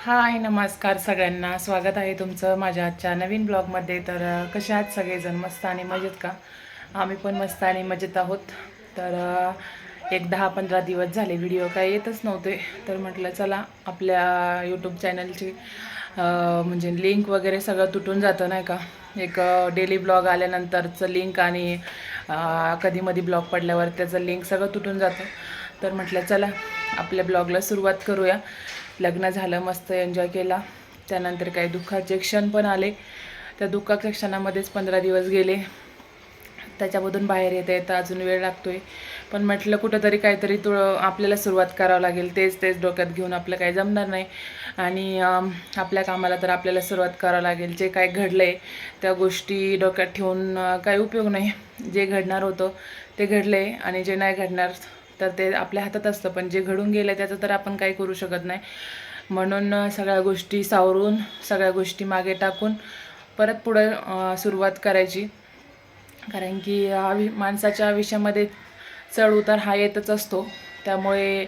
हाय नमस्कार सगळ्यांना. स्वागत आहे तुमचं माझ्या आजच्या नवीन ब्लॉगमध्ये. तर कसे कशा आहात सगळेजण? मस्त आणि मजेत का? आम्ही पण मस्त आणि मजेत आहोत. तर एक दहा पंधरा दिवस झाले व्हिडिओ काय येतच नव्हते. तर म्हटलं चला आपल्या यूट्यूब चॅनलची म्हणजे लिंक वगैरे सगळं तुटून जातं नाही का? एक डेली ब्लॉग आल्यानंतरचं लिंक आणि अ, कधीमधी ब्लॉग पडल्यावर त्याचं लिंक सगळं तुटून जातं. तर म्हटलं चला आपल्या ब्लॉगला सुरुवात करूया. लग्न झालं मस्त एन्जॉय केला. त्यानंतर काही दुःखाचे क्षण पण आले. त्या दुःखाच्या क्षणामध्येच पंधरा दिवस गेले. त्याच्यामधून बाहेर येता येता अजून वेळ लागतो आहे पण म्हटलं कुठंतरी काहीतरी तुळ आपल्याला सुरुवात करावं लागेल. तेच तेच डोक्यात घेऊन आपलं काही जमणार नाही. आणि आपल्या कामाला तर आपल्याला सुरुवात करावं लागेल. जे काय घडलं आहे त्या गोष्टी डोक्यात ठेवून काही उपयोग नाही. जे घडणार होतं ते घडलं आहे आणि जे नाही घडणार तर ते आपल्या हातात असतं पण जे घडून गेलं त्याचं तर आपण काही करू शकत नाही. म्हणून सगळ्या गोष्टी सावरून सगळ्या गोष्टी मागे टाकून परत पुढं सुरुवात करायची. कारण की आवि माणसाच्या आयुष्यामध्ये चढ उतार हा येतच असतो. त्यामुळे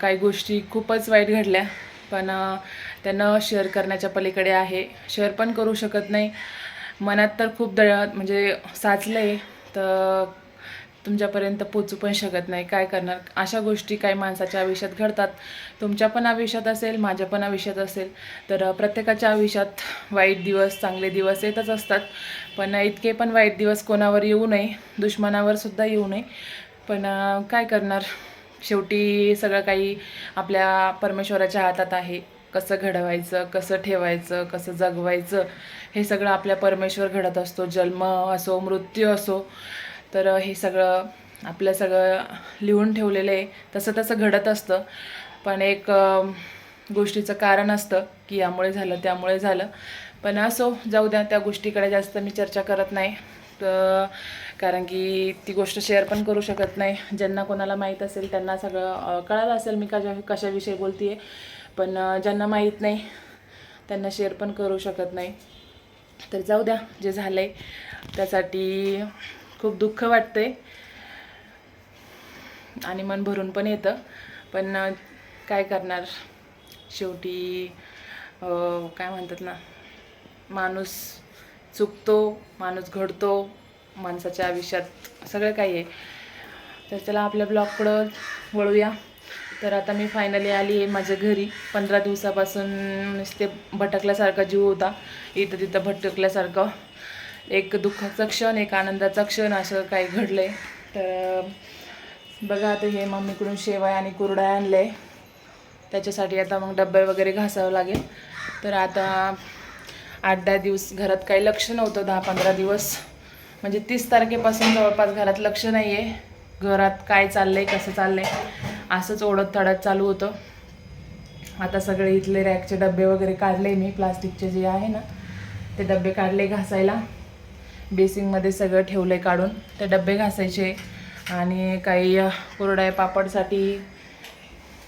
काही गोष्टी खूपच वाईट घडल्या. पण त्यांना शेअर करण्याच्या पलीकडे आहे. शेअर पण करू शकत नाही. मनात तर खूप दळ म्हणजे साचलं आहे तर तुमच्यापर्यंत पोचू पण शकत नाही. काय करणार? अशा गोष्टी काही माणसाच्या आयुष्यात घडतात. तुमच्या पण आयुष्यात असेल माझ्या पण आयुष्यात असेल. तर प्रत्येकाच्या आयुष्यात वाईट दिवस चांगले दिवस येतच असतात. पण इतके पण वाईट दिवस कोणावर येऊ नये. दुश्मनावर सुद्धा येऊ नये. पण काय करणार? शेवटी सगळं काही आपल्या परमेश्वराच्या हातात आहे. कसं घडवायचं कसं ठेवायचं कसं जगवायचं हे सगळं आपल्या परमेश्वर घडत असतो. जन्म असो मृत्यू असो. तर हे सगळं आपलं सगळं लिहून ठेवलेलं आहे तसं तसं घडत असतं. पण एक गोष्टीचं कारण असतं की यामुळे झालं त्यामुळे झालं. पण असो जाऊ द्या त्या गोष्टीकडे जास्त मी चर्चा करत नाही. तर कारण की ती गोष्ट शेअर पण करू शकत नाही. ज्यांना कोणाला माहीत असेल त्यांना सगळं कळालं असेल मी कशा कशाविषयी बोलते आहे पण ज्यांना माहीत नाही त्यांना शेअर पण करू शकत नाही. तर जाऊ द्या जे झालं आहे त्यासाठी खूप दुःख वाटतंय. आणि मन भरून पण येतं. पण काय करणार? शेवटी काय म्हणतात ना? माणूस चुकतो माणूस घडतो माणसाच्या आयुष्यात सगळं काही आहे. तर चला आपल्या ब्लॉगकडं वळूया. तर आता मी फायनली आली आहे माझ्या घरी. पंधरा दिवसापासून नुसते भटकल्यासारखा जीव होता. इथं तिथं भटकल्यासारखं. एक दुःखाचा क्षण एक आनंदाचा क्षण असं काही घडलं आहे तर बघा आता हे मम्मीकडून शेवाय आणि कुरडा आणलं आहे त्याच्यासाठी आता मग डब्बे वगैरे घासावं लागेल. तर आता आठ दहा दिवस घरात काही लक्ष नव्हतं दहा पंधरा दिवस. म्हणजे तीस तारखेपासून जवळपास घरात लक्ष नाही आहे घरात काय चाललं आहे कसं चाललं आहे असंच ओढत थडत चालू होतं. आता सगळे इथले रॅकचे डबे वगैरे काढले मी प्लास्टिकचे जे आहे ना ते डबे काढले घासायला. बेसिंगमध्ये सगळं ठेवलं आहे काढून. ते डबे घासायचे आणि काही कुरडाय पापडसाठी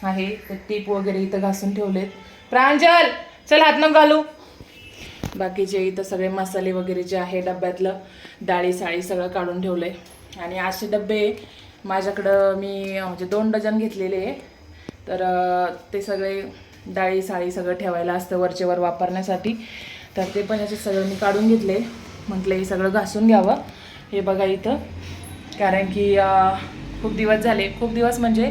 आहे. टीप वगैरे इथं घासून ठेवलेत. प्रांजल चल हात न घालू. बाकीचे इथं सगळे मसाले वगैरे जे आहे डब्यातलं डाळी साळी सगळं काढून ठेवलंय. आणि असे डबे माझ्याकडं मी म्हणजे दोन डझन घेतलेले आहे. तर ते सगळे डाळी साळी सगळं ठेवायला असतं वरचेवर वापरण्यासाठी. तर ते पण याचे सगळं मी काढून घेतले. म्हटलं हे सगळं घासून घ्यावं. हे बघा इथं. कारण की खूप दिवस झाले. खूप दिवस म्हणजे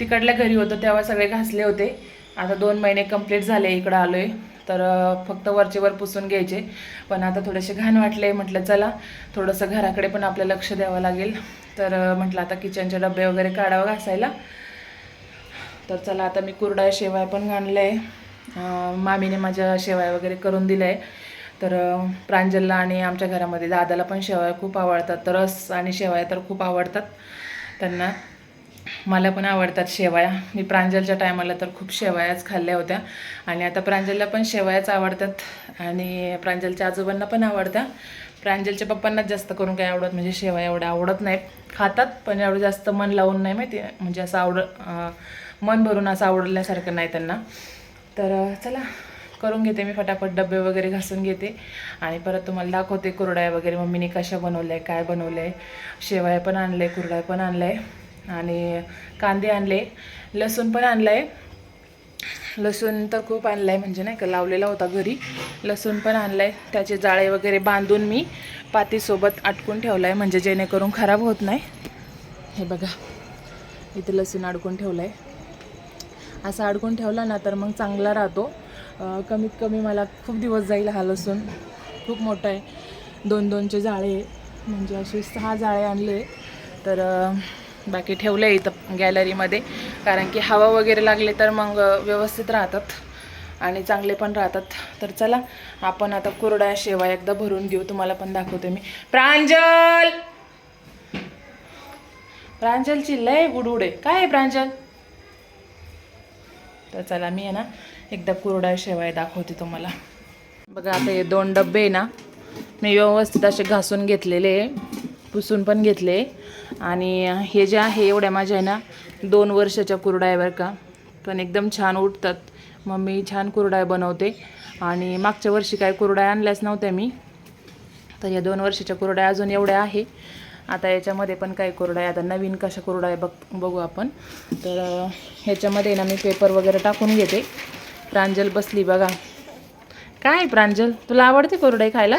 तिकडल्या घरी होतं तेव्हा सगळे घासले होते. आता दोन महिने कंप्लीट झाले इकडं आलो आहे तर फक्त वरचे वर पुसून घ्यायचे. पण आता थोडेसे घाण वाटले म्हटलं चला थोडंसं घराकडे पण आपलं लक्ष द्यावं लागेल. तर म्हटलं आता किचनचे डबे वगैरे काढावं घासायला. तर चला आता मी कुरडा शेवाय पण आणलं आहे मामीने माझ्या शेवाय वगैरे करून दिलं आहे तर प्रांजलला आणि आमच्या घरामध्ये दादाला पण शेवया खूप आवडतात. तर रस आणि शेवया तर खूप आवडतात. त्यांना मला पण आवडतात शेवया. मी प्रांजलच्या टायमाला तर खूप शेवयाच खाल्ल्या होत्या. आणि आता प्रांजलला पण शेवयाच आवडतात. आणि प्रांजलच्या आजोबांना पण आवडतात. प्रांजलच्या पप्पांनाच जास्त करून काही आवडत म्हणजे शेवया एवढ्या आवडत नाहीत. खातात पण एवढं जास्त मन लावून नाही माहिती. म्हणजे असं आवड मन भरून असं आवडल्यासारखं नाही त्यांना. तर चला. करून घेते मी फटाफट डबे वगैरे घासून घेते. आणि परत तुम्हाला दाखवते कुरड्या वगैरे. मम्मीने कशा बनवल्या आहे काय बनवलं आहे शेवाय पण आणलं आहे कुरड्या पण आणलं आहे आणि कांदे आणले. लसूण पण आणलं आहे लसूण तर खूप आणलं आहे म्हणजे नाही का लावलेला होता घरी. लसूण पण आणलं आहे त्याचे जाळे वगैरे बांधून मी पातीसोबत अटकून ठेवलं आहे म्हणजे जेणेकरून खराब होत नाही. हे बघा इथे लसूण अडकून ठेवलं आहे असा अडकून ठेवला ना तर मग चांगला राहतो. कमीत कमी मला खूप दिवस जाईल हा लसूण. खूप मोठा आहे. दोन दोनचे जाळे म्हणजे असे सहा जाळे आणले. तर बाकी ठेवले आहे इथं गॅलरीमध्ये. कारण की हवा वगैरे लागले तर मग व्यवस्थित राहतात. आणि चांगले पण राहतात. तर चला आपण आता कुरडा शेवा एकदा भरून घेऊ. तुम्हाला पण दाखवते मी. प्रांजल! प्रांजलची लय गुडुड काय आहे प्रांजल? तर चला मी आहे ना एकदा कुरडा शेवाय दाखवते तुम्हाला. बघा आता हे दोन डब्बे आहे ना मी व्यवस्थित असे घासून घेतलेले पुसून पण घेतले आणि हे जे आहे एवढ्या माझ्या आहे ना दोन वर्षाच्या कुरडायवर आहे बरं का. पण एकदम छान उठतात मग मी छान कुरडाय बनवते. आणि मागच्या वर्षी काय कुरडाय आणल्याच नव्हत्या मी. तर या दोन वर्षाच्या कुरड्या अजून एवढ्या आहे. आता याच्यामध्ये पण काही कुरडाय आता नवीन कशा कुरडाय बघ बघू आपण. तर ह्याच्यामध्ये ना मी पेपर वगैरे टाकून घेते. प्रांजल बसली बघा. काय प्रांजल? तुला आवडते कुरडई खायला?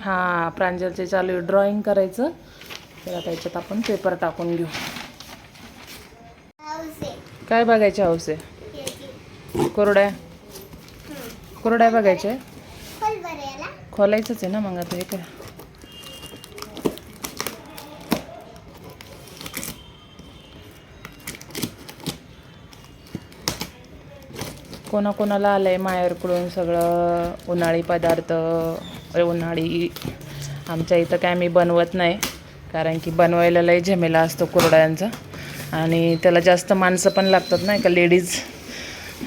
हां प्रांजलचे चालू आहे ड्रॉइंग करायचं. तर आता याच्यात आपण पेपर टाकून घेऊ. काय बघायचे हौस? आहे. कुरड्या. कुरड्या बघायच्या खोलायचंच आहे ना मग आता हे काय कोणाकोणाला आलं आहे माहेरकडून सगळं उन्हाळी पदार्थ उन्हाळी आमच्या इथं काय मी बनवत नाही कारण की बनवायला लय झमेला असतो कुरड्यांचा. आणि त्याला जास्त माणसं पण लागतात नाही का लेडीज.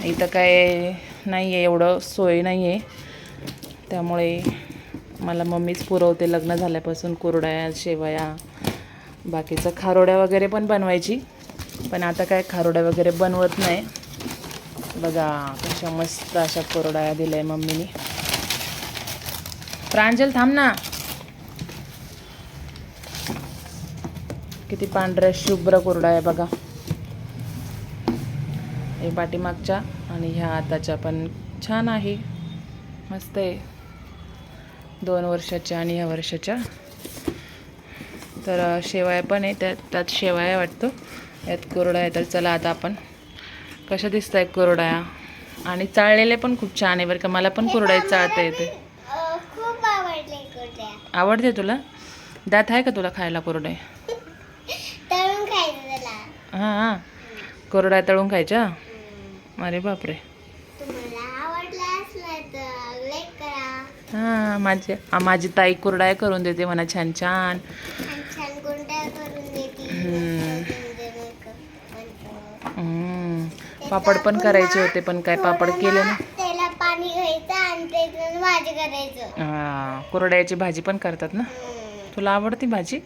इथं काय नाही आहे एवढं सोय नाही आहे त्यामुळे मला मम्मीच पुरवते लग्न झाल्यापासून कुरड्या शेवया बाकीचं खारोड्या वगैरे पण बनवायची. पण आता काय खारोड्या वगैरे बनवत नाही. बघा कशा मस्त अशा कोरडाया दिल्या आहे मम्मीने. प्रांजल थांब ना. किती पांढऱ्या शुभ्र कोरडा आहे बघा. हे पाठीमागच्या आणि ह्या आताच्या पण छान आहे. मस्त आहे. दोन वर्षाच्या आणि ह्या वर्षाच्या. तर शेवाया पण आहे त्यात त्यात शेवाया वाटतो. यात कोरडा आहे तर चला आता आपण कशा दिसत आहे कुरड्या? आणि चाळलेले पण खूप छान आहे बरं का. मला पण कुरड्या चाळता येते आवडते तुला? दात आहे का तुला खायला कुरडे? तळून खायचं त्याला. हां हां. कुरड्या तळून खायच्या? अरे बापरे. हां माझी माझी ताई कुरड्या करून देते म्हणा छान छान. पापड पण करायचे होते पण काय पापड केले ना त्याला पाणी घ्यायचं आणि त्याच्यात भाजी करायचं. हां कुरड्याची भाजी पण करतात ना. तुला आवडती भाजी?